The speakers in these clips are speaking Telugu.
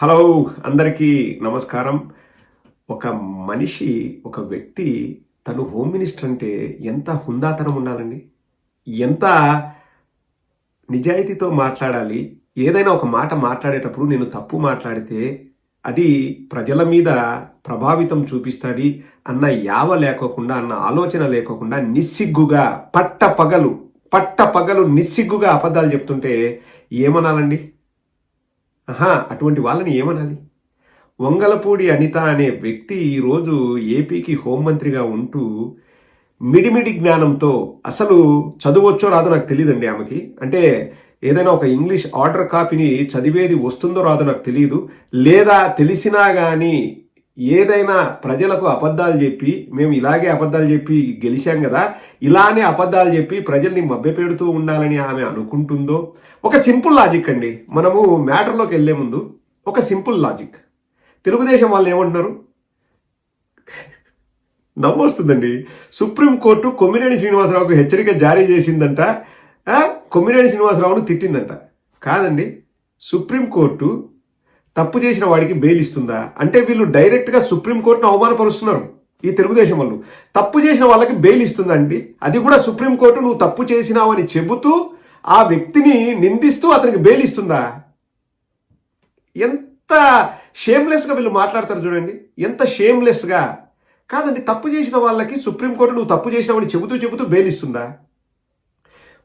హలో అందరికీ నమస్కారం. ఒక మనిషి ఒక వ్యక్తి తను హోమ్ మినిస్టర్ అంటే ఎంత హుందాతనం ఉండాలండి? ఎంత నిజాయితీతో మాట్లాడాలి? ఏదైనా ఒక మాట మాట్లాడేటప్పుడు నేను తప్పు మాట్లాడితే అది ప్రజల మీద ప్రభావితం చూపిస్తుంది అన్న యావ లేకోకుండా అన్న ఆలోచన లేకోకుండా నిస్సిగ్గుగా పట్ట పగలు పట్ట పగలు నిస్సిగ్గుగా అబద్ధాలు చెప్తుంటే ఏమనాలండి? ఆహా అటువంటి వాళ్ళని ఏమనాలి? వంగలపూడి అనిత అనే వ్యక్తి ఈరోజు ఏపీకి హోంమంత్రిగా ఉంటూ మిడిమిడి జ్ఞానంతో అసలు చదువచ్చో రాదో నాకు తెలియదండి ఆమెకి. అంటే ఏదైనా ఒక ఇంగ్లీష్ ఆర్డర్ కాపీని చదివేది వస్తుందో రాదో నాకు తెలియదు లేదా తెలిసినా కానీ ఏదైనా ప్రజలకు అబద్ధాలు చెప్పి మేము ఇలాగే అబద్ధాలు చెప్పి గెలిచాం కదా ఇలానే అబద్ధాలు చెప్పి ప్రజల్ని మభ్యపెడుతూ ఉండాలని ఆమె అనుకుంటుందో? ఒక సింపుల్ లాజిక్ అండి. మనము మ్యాటర్లోకి వెళ్ళే ముందు ఒక సింపుల్ లాజిక్. తెలుగుదేశం వాళ్ళు ఏమంటున్నారు? నవ్వు వస్తుందండి సుప్రీంకోర్టు కొమ్మినేని శ్రీనివాసరావుకు హెచ్చరిక జారీ చేసిందంట. ఆ, కొమ్మినేని శ్రీనివాసరావును తిట్టిందంట. కాదండి. సుప్రీంకోర్టు తప్పు చేసిన వాడికి బెయిల్ ఇస్తుందా? అంటే వీళ్ళు డైరెక్ట్గా సుప్రీంకోర్టును అవమానపరుస్తున్నారు ఈ తెలుగుదేశం వాళ్ళు. తప్పు చేసిన వాళ్ళకి బెయిల్ ఇస్తుందా అండి? అది కూడా సుప్రీంకోర్టు నువ్వు తప్పు చేసినావని చెబుతూ ఆ వ్యక్తిని నిందిస్తూ అతనికి బెయిల్ ఇస్తుందా? ఎంత షేమ్లెస్గా వీళ్ళు మాట్లాడతారు చూడండి. ఎంత షేమ్లెస్గా కాదండి తప్పు చేసిన వాళ్ళకి సుప్రీంకోర్టు నువ్వు తప్పు చేసినావని చెబుతూ చెబుతూ బెయిల్ ఇస్తుందా?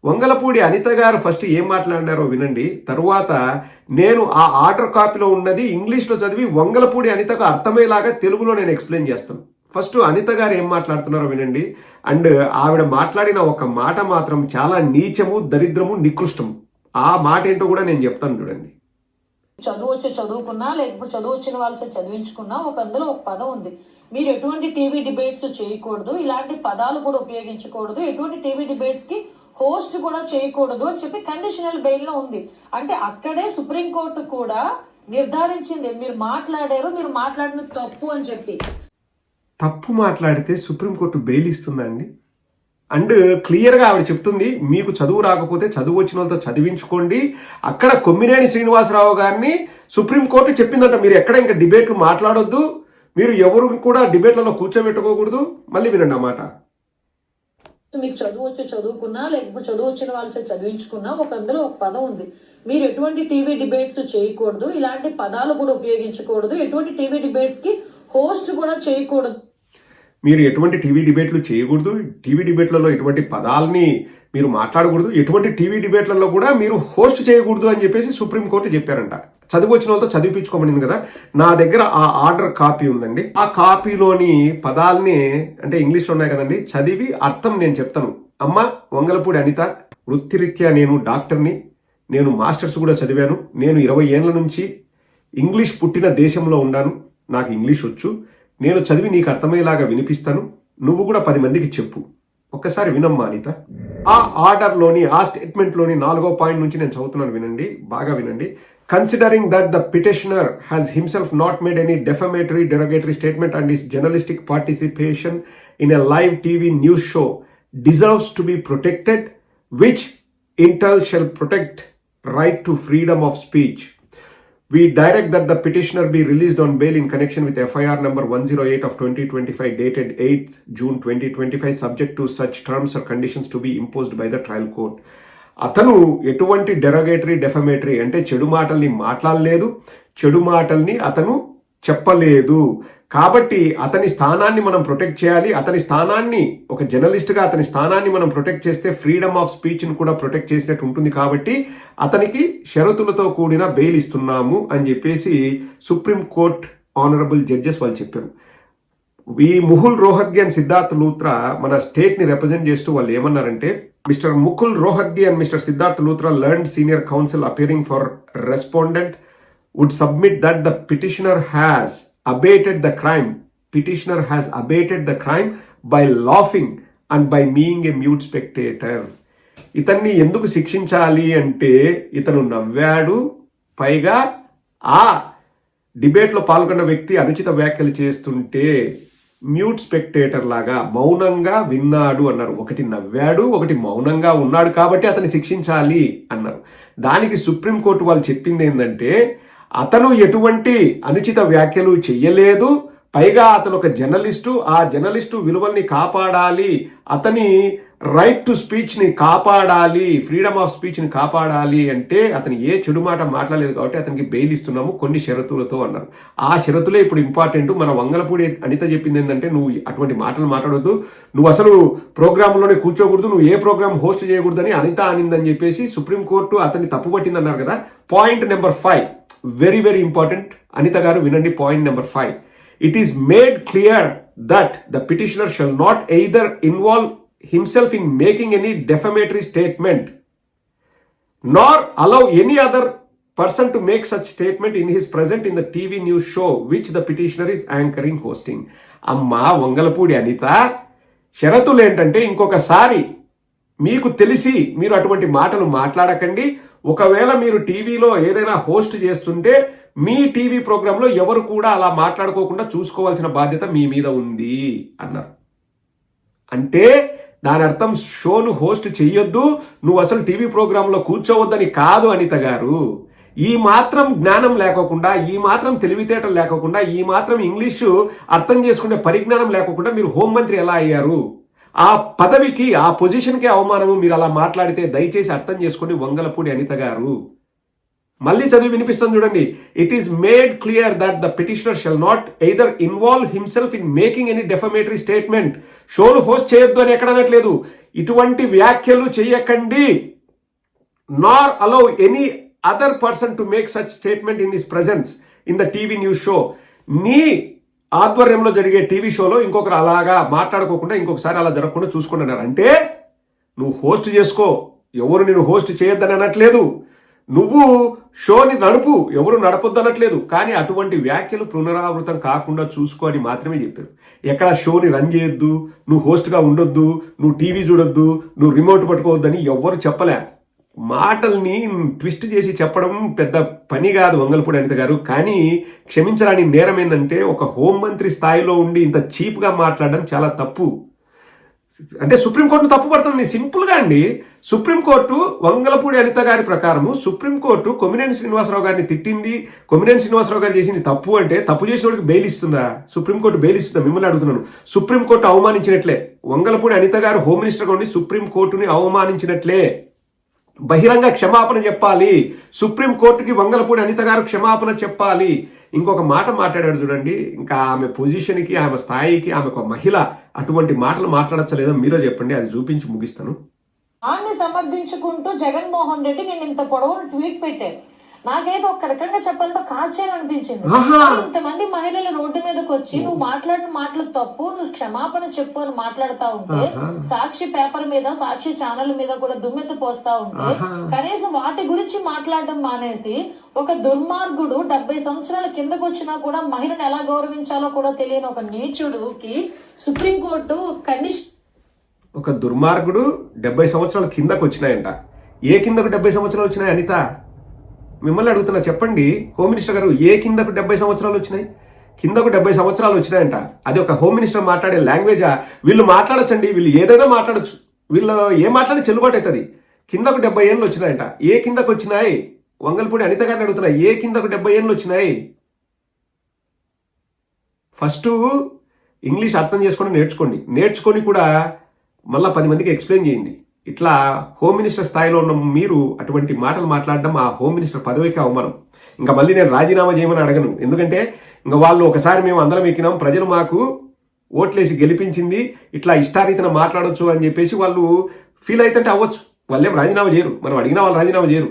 వంగలపూడి అనిత గారు ఫస్ట్ ఏం మాట్లాడినారో వినండి. తరువాత నేను ఆ ఆర్డర్ కాపీలో ఉన్నది ఇంగ్లీష్లో చదివి వంగలపూడి అనితకు అర్థమయ్యేలాగా తెలుగులో నేను ఎక్స్ప్లెయిన్ చేస్తాను. ఫస్ట్ అనిత గారు ఏం మాట్లాడుతున్నారో వినండి. అండ్ ఆవిడ మాట్లాడిన ఒక మాట మాత్రం చాలా నీచము దరిద్రము నికృష్టము. ఆ మాట ఏంటో కూడా నేను చెప్తాను చూడండి. చదువు వచ్చి చదువుకున్నా లేకపోతే చదువు వచ్చిన వాళ్ళ చదివించుకున్నా ఒక అందులో ఒక పదం ఉంది. మీరు ఎటువంటి టీవీ డిబేట్స్ చేయకూడదు. ఇలాంటి పదాలు కూడా ఉపయోగించకూడదు. ఎటువంటి టీవీ డిబేట్స్కి హోస్ట్ కూడా చేయకూడదు అని చెప్పి కండిషనల్ బెయిల్లో ఉంది. అంటే అక్కడే సుప్రీంకోర్టు కూడా నిర్ధారించింది. మీరు మాట్లాడారు మీరు మాట్లాడిన తప్పు అని చెప్పి. తప్పు మాట్లాడితే సుప్రీంకోర్టు బెయిల్ ఇస్తుందండి. అండ్ క్లియర్గా ఆవిడ చెప్తుంది మీకు చదువు రాకపోతే చదువు వచ్చిన వాళ్ళతో చదివించుకోండి. అక్కడ కొమ్మినేని శ్రీనివాసరావు గారిని సుప్రీంకోర్టు చెప్పిందంట మీరు ఎక్కడ ఇంకా డిబేట్లు మాట్లాడొద్దు. మీరు ఎవరు కూడా డిబేట్లలో కూర్చోబెట్టుకోకూడదు. మళ్ళీ వినండి అన్నమాట మీకు చదువు వచ్చి చదువుకున్నా లేకపోతే చదువు వచ్చిన వాళ్ళ చదివించుకున్నా ఒక అందులో ఒక పదం ఉంది. మీరు ఎటువంటి టీవీ డిబేట్స్ చేయకూడదు ఇలాంటి పదాలు కూడా ఉపయోగించకూడదు ఎటువంటి టీవీ డిబేట్స్కి హోస్ట్ కూడా చేయకూడదు. మీరు ఎటువంటి టీవీ డిబేట్లు చేయకూడదు టీవీ డిబేట్లలో ఎటువంటి పదాలని మీరు మాట్లాడకూడదు ఎటువంటి టీవీ డిబేట్లలో కూడా మీరు హోస్ట్ చేయకూడదు అని చెప్పేసి సుప్రీంకోర్టు చెప్పారంట. చదువు వచ్చిన వాళ్ళతో చదివిపించుకోమనింది కదా. నా దగ్గర ఆ ఆర్డర్ కాపీ ఉందండి. ఆ కాపీలోని పదాలని అంటే ఇంగ్లీష్లో ఉన్నాయి కదండి. చదివి అర్థం నేను చెప్తాను. అమ్మ వంగలపూడి అనిత వృత్తిరీత్యా నేను డాక్టర్ని. నేను మాస్టర్స్ కూడా చదివాను. నేను ఇరవై ఏళ్ళ నుంచి ఇంగ్లీష్ పుట్టిన దేశంలో ఉన్నాను నాకు ఇంగ్లీష్ వచ్చు. నేను చదివి నీకు అర్థమయ్యేలాగా వినిపిస్తాను. నువ్వు కూడా పది మందికి చెప్పు. ఒక్కసారి వినమ్మా అనిత. ఆ ఆర్డర్లోని ఆ స్టేట్మెంట్లోని నాలుగో పాయింట్ నుంచి నేను చదువుతున్నాను. వినండి. బాగా వినండి. Considering that the petitioner has himself not made any defamatory, derogatory statement and his journalistic participation in a live TV news show deserves to be protected, which Intel shall protect right to freedom of speech. We direct that the petitioner be released on bail in connection with FIR number 108 of 2025 dated 8th June 2025 subject to such terms or conditions to be imposed by the trial court. అతను ఎటువంటి డెరోగేటరీ డెఫమేటరీ అంటే చెడు మాటల్ని మాట్లాడలేదు చెడు మాటల్ని అతను చెప్పలేదు. కాబట్టి అతని స్థానాన్ని మనం ప్రొటెక్ట్ చేయాలి. అతని స్థానాన్ని ఒక జర్నలిస్ట్గా అతని స్థానాన్ని మనం ప్రొటెక్ట్ చేస్తే ఫ్రీడమ్ ఆఫ్ స్పీచ్ని కూడా ప్రొటెక్ట్ చేసినట్టు ఉంటుంది కాబట్టి అతనికి షరతులతో కూడిన బెయిల్ ఇస్తున్నాము అని చెప్పేసి సుప్రీం కోర్ట్ ఆనరబుల్ జడ్జెస్ వాళ్ళు చెప్పారు. ఈ ముహుల్ రోహత్గి అండ్ సిద్ధార్థ్ లూత్రా మన స్టేట్ని రిప్రజెంట్ చేస్తూ వాళ్ళు ఏమన్నారంటే mister Mukul Rohatgi and mister Siddharth Luthra learn senior counsel appearing for respondent would submit that the petitioner has abated the crime petitioner has abated the crime by laughing and by being a mute spectator ఇతన్ని ఎందుకు శిక్షించాలి అంటే ఇతను నవ్వాడు. పైగా ఆ డిబేట్లో పాల్గొన్న వ్యక్తి అనుచిత వ్యాఖ్యలు చేస్తుంటే మ్యూట్ స్పెక్టేటర్ లాగా మౌనంగా విన్నాడు అన్నారు. ఒకటి నవ్వాడు ఒకటి మౌనంగా ఉన్నాడు కాబట్టి అతన్ని శిక్షించాలి అన్నారు. దానికి సుప్రీంకోర్టు వాళ్ళు చెప్పింది ఏంటంటే అతను ఎటువంటి అనుచిత వ్యాఖ్యలు చెయ్యలేదు. పైగా అతను ఒక జర్నలిస్టు ఆ జర్నలిస్టు విలువల్ని కాపాడాలి. అతని రైట్ టు స్పీచ్ని కాపాడాలి ఫ్రీడమ్ ఆఫ్ స్పీచ్ని కాపాడాలి అంటే అతను ఏ చెడు మాట మాట్లాడలేదు కాబట్టి అతనికి బెయిల్ ఇస్తున్నాము కొన్ని షరతులతో అన్నారు. ఆ షరతులే ఇప్పుడు ఇంపార్టెంట్ మన వంగలపూడి అనిత చెప్పింది ఏంటంటే నువ్వు అటువంటి మాటలు మాట్లాడొద్దు. నువ్వు అసలు ప్రోగ్రాంలోనే కూర్చోకూడదు. నువ్వు ఏ ప్రోగ్రామ్ హోస్ట్ చేయకూడదని అనిత అనిందని చెప్పేసి సుప్రీంకోర్టు అతన్ని తప్పుపట్టింది అన్నారు కదా. Point number five very very important Anitha garu వినండి point number five it is made clear that the petitioner shall not either involve himself in making any defamatory statement nor allow any other person to make such statement in his present in the TV news show which the petitioner is anchoring hosting. అమ్మా వంగలపూడి అనిత షరతులు ఏంటంటే ఇంకొకసారి మీకు తెలిసి మీరు అటువంటి మాటలు మాట్లాడకండి ఒకవేళ మీరు టీవీలో ఏదైనా హోస్ట్ చేస్తుంటే మీ టీవీ ప్రోగ్రాంలో ఎవరు కూడా అలా మాట్లాడుకోకుండా చూసుకోవాల్సిన బాధ్యత మీ మీద ఉంది అన్నారు అంటే దాని అర్థం షోను హోస్ట్ చెయ్యొద్దు నువ్వు అసలు టీవీ ప్రోగ్రాంలో కూర్చోవద్దని కాదు అనిత గారు. ఈ మాత్రం జ్ఞానం లేకోకుండా ఈ మాత్రం తెలివితేటలు లేకోకుండా ఈ మాత్రం ఇంగ్లీషు అర్థం చేసుకునే పరిజ్ఞానం లేకోకుండా మీరు హోంమంత్రి ఎలా అయ్యారు? ఆ పదవికి ఆ పొజిషన్కే అవమానము మీరు అలా మాట్లాడితే దయచేసి అర్థం చేసుకుని వంగలపూడి అనిత గారు. మళ్ళీ చదివి వినిపిస్తుంది చూడండి. It is made clear that the petitioner shall not either involve himself in making any defamatory statement షోలు హోస్ట్ చేయొద్దు అని ఎక్కడ అనట్లేదు. ఇటువంటి వ్యాఖ్యలు చేయకండి. Nor allow any other person to make such statement in this presence in the TV news show నీ ఆధ్వర్యంలో జరిగే టీవీ షోలో ఇంకొకరు అలాగా మాట్లాడుకోకుండా ఇంకొకసారి అలా జరగకుండా చూసుకుంటున్నారు అంటే నువ్వు హోస్ట్ చేసుకో. ఎవరు నేను హోస్ట్ చేయొద్దని అనట్లేదు. నువ్వు షోని నడుపు ఎవరు నడపొద్దనట్లేదు. కానీ అటువంటి వ్యాఖ్యలు పునరావృతం కాకుండా చూసుకో అని మాత్రమే చెప్పారు. ఎక్కడ షోని రన్ చేయొద్దు నువ్వు హోస్ట్గా ఉండొద్దు నువ్వు టీవీ చూడొద్దు నువ్వు రిమోట్ పట్టుకోవద్దని ఎవ్వరు చెప్పలే. మాటల్ని ట్విస్ట్ చేసి చెప్పడం పెద్ద పని కాదు వంగల్పూడి అనిత గారు. కానీ క్షమించరాని నేరం ఏంటంటే ఒక హోంమంత్రి స్థాయిలో ఉండి ఇంత చీప్గా మాట్లాడడం చాలా తప్పు. అంటే సుప్రీంకోర్టును తప్పుపడుతుంది సింపుల్గా అండి. సుప్రీంకోర్టు వంగలపూడి అనిత గారి ప్రకారము సుప్రీంకోర్టు కొమినేని శ్రీనివాసరావు గారిని తిట్టింది. కొమినేని శ్రీనివాసరావు గారు చేసింది తప్పు అంటే తప్పు చేసిన వాడికి బెయిల్ ఇస్తుందా? సుప్రీంకోర్టు బెయిల్ ఇస్తుందా? మిమ్మల్ని అడుగుతున్నాను. సుప్రీంకోర్టు అవమానించినట్లే. వంగలపూడి అనిత గారు హోమ్ మినిస్టర్గా ఉండి సుప్రీంకోర్టుని అవమానించినట్లే. బహిరంగ క్షమాపణ చెప్పాలి. సుప్రీంకోర్టుకి వంగలపూడి అనిత గారు క్షమాపణ చెప్పాలి. ఇంకొక మాట మాట్లాడాడు చూడండి. ఇంకా ఆమె పొజిషన్కి ఆమె స్థాయికి ఆమె ఒక మహిళ అటువంటి మాటలు మాట్లాడచ్చలేదో మీరే చెప్పండి. అది చూపించి ముగిస్తాను. ఆమె సమర్థించుకుంటూ జగన్మోహన్ రెడ్డి నేను ఇంత పొడవును ట్వీట్ పెట్టాను నాకేదో ఒక రకంగా చెప్పాలంటే ఆహా. ఇంతమంది మహిళలు రోడ్డు మీదకి వచ్చి నువ్వు మాట్లాడిన మాటలు తప్పు నువ్వు క్షమాపణ చెప్పు అని మాట్లాడుతా ఉంటే. సాక్షి పేపర్ మీద సాక్షి ఛానల్ మీద కూడా దుమ్మెత్తి పోస్తా ఉంటే. కనీసం వాటి గురించి మాట్లాడడం మానేసి ఒక దుర్మార్గుడు డెబ్బై సంవత్సరాల కిందకు వచ్చినా కూడా మహిళను ఎలా గౌరవించాలో కూడా తెలియని ఒక నీచుడుకి సుప్రీంకోర్టు కండిషన్ ఒక దుర్మార్గుడు డెబ్బై సంవత్సరాల కిందకు వచ్చినాయంట ఏ కిందకు డెబ్బై సంవత్సరాలు వచ్చినాయి అనిత మిమ్మల్ని అడుగుతున్నా చెప్పండి. హోమ్ మినిస్టర్ గారు ఏ కిందకు డెబ్బై సంవత్సరాలు వచ్చినాయి? కిందకు డెబ్బై సంవత్సరాలు వచ్చినాయంట. అది ఒక హోమ్ మినిస్టర్ మాట్లాడే లాంగ్వేజా వీళ్ళు మాట్లాడచ్చండి వీళ్ళు ఏదైనా మాట్లాడచ్చు. వీళ్ళు ఏం మాట్లాడి చెల్లుబాటు అవుతుంది. కిందకు డెబ్బై ఏళ్ళు వచ్చినాయంట. ఏ కిందకు వచ్చినాయి? వంగల్పూడి అనిత గారిని అడుగుతున్నా ఏ కిందకు డెబ్బై ఏళ్ళు వచ్చినాయి? ఫస్ట్ ఇంగ్లీష్ అర్థం చేసుకొని నేర్చుకోండి. నేర్చుకొని కూడా మళ్ళీ పది మందికి ఎక్స్ప్లెయిన్ చేయండి. ఇట్లా హోమ్ మినిస్టర్ స్థాయిలో ఉన్న మీరు అటువంటి మాటలు మాట్లాడడం ఆ హోమ్ మినిస్టర్ పదవికి అవమానం. ఇంకా మళ్ళీ నేను రాజీనామా చేయమని అడగను. ఎందుకంటే ఇంకా వాళ్ళు ఒకసారి మేము అందరం ఎక్కినాం. ప్రజలు మాకు ఓట్లేసి గెలిపించింది. ఇట్లా ఇష్టారీతన మాట్లాడొచ్చు అని చెప్పేసి వాళ్ళు ఫీల్ అవుతుంటే అవ్వచ్చు. వాళ్ళేం రాజీనామా చేయరు. మనం అడిగినా వాళ్ళు రాజీనామా చేయరు.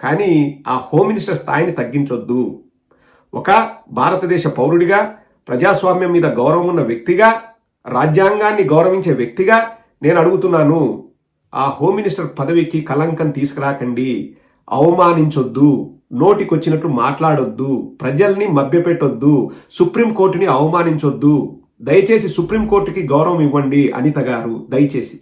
కానీ ఆ హోమ్ మినిస్టర్ స్థాయిని తగ్గించొద్దు. ఒక భారతదేశ పౌరుడిగా ప్రజాస్వామ్యం మీద గౌరవం ఉన్న వ్యక్తిగా రాజ్యాంగాన్ని గౌరవించే వ్యక్తిగా నేను అడుగుతున్నాను. ఆ హోమ్ మినిస్టర్ పదవికి కలంకం తీసుకురాకండి. అవమానించొద్దు. నోటికొచ్చినట్టు మాట్లాడొద్దు. ప్రజల్ని మభ్యపెట్టొద్దు. సుప్రీంకోర్టుని అవమానించొద్దు. దయచేసి సుప్రీంకోర్టుకి గౌరవం ఇవ్వండి అనిత గారు. దయచేసి.